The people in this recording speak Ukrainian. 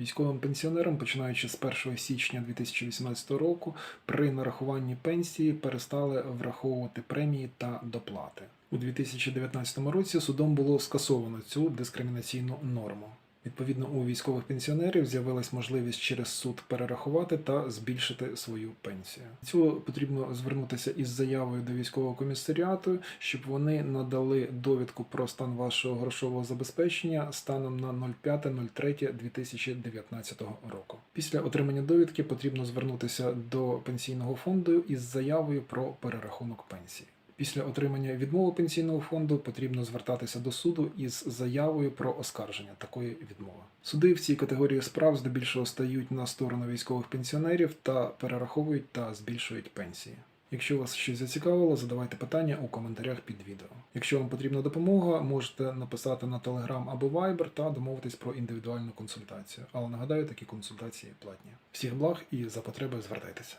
Військовим пенсіонерам, починаючи з 1 січня 2018 року, при нарахуванні пенсії перестали враховувати премії та доплати. У 2019 році судом було скасовано цю дискримінаційну норму. Відповідно, у військових пенсіонерів з'явилась можливість через суд перерахувати та збільшити свою пенсію. Цього потрібно звернутися із заявою до військового комісаріату, щоб вони надали довідку про стан вашого грошового забезпечення станом на 05.03.2019 року. Після отримання довідки потрібно звернутися до пенсійного фонду із заявою про перерахунок пенсії. Після отримання відмови пенсійного фонду потрібно звертатися до суду із заявою про оскарження такої відмови. Суди в цій категорії справ здебільшого стають на сторону військових пенсіонерів та перераховують та збільшують пенсії. Якщо вас щось зацікавило, задавайте питання у коментарях під відео. Якщо вам потрібна допомога, можете написати на Telegram або Viber та домовитись про індивідуальну консультацію. Але нагадаю, такі консультації платні. Всіх благ і за потреби звертайтеся.